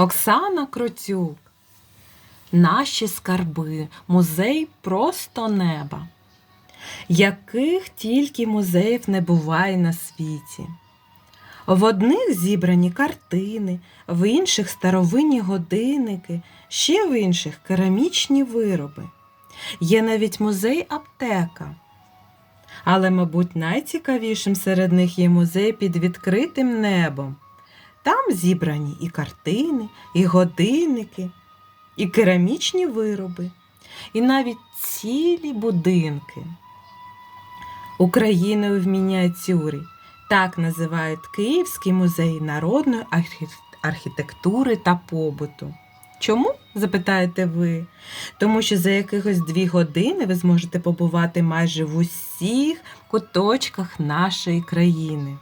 Оксана Кротюк. Наші скарби. Музей просто неба. Яких тільки музеїв не буває на світі. В одних зібрані картини, в інших старовинні годинники, ще в інших керамічні вироби. Є навіть музей аптека. Але, мабуть, найцікавішим серед них є музей під відкритим небом. Там зібрані і картини, і годинники, і керамічні вироби, і навіть цілі будинки. Україною в мініатюрі. Так називають Київський музей народної архітектури та побуту. Чому? запитаєте ви? Тому що за якихось дві години ви зможете побувати майже в усіх куточках нашої країни.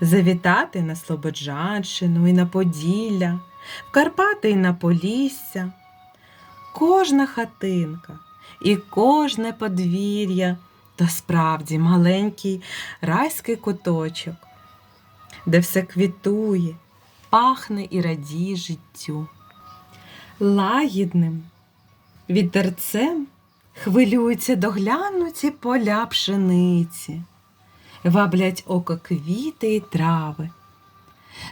Завітати на Слободжанщину і на Поділля, в Карпати і на Полісся. Кожна хатинка і кожне подвір'я то справді маленький райський куточок, де все квітує, пахне і радіє життю. Лагідним вітерцем хвилюються доглянуті поля пшениці, ваблять око квіти і трави,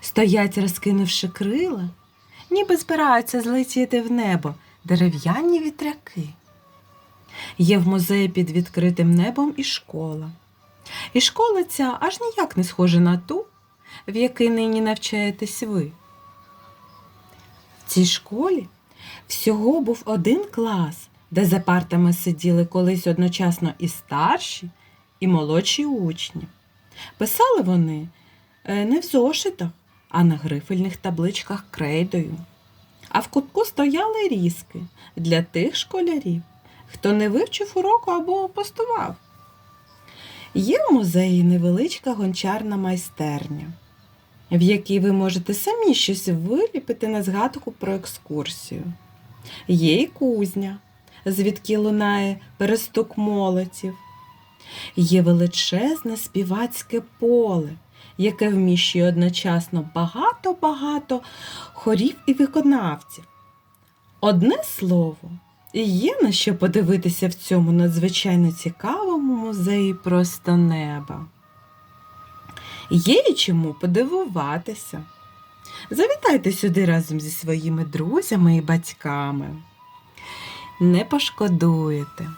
стоять, розкинувши крила, ніби збираються злетіти в небо дерев'яні вітряки. Є в музеї під відкритим небом і школа. І школа ця аж ніяк не схожа на ту, в якій нині навчаєтесь ви. В цій школі всього був один клас, де за партами сиділи колись одночасно і старші, і молодші учні. Писали вони е, не в зошитах, а на грифельних табличках крейдою. А в кутку стояли різки для тих школярів, хто не вивчив уроку або постував. Є в музеї невеличка гончарна майстерня, в якій ви можете самі щось виліпити на згадку про екскурсію. Є і кузня, звідки лунає перестук молотів. Є величезне співацьке поле, яке вміщує одночасно багато-багато хорів і виконавців. Одне слово, є на що подивитися в цьому надзвичайно цікавому музеї просто неба. Є і чому подивуватися. Завітайте сюди разом зі своїми друзями і батьками. Не пошкодуєте.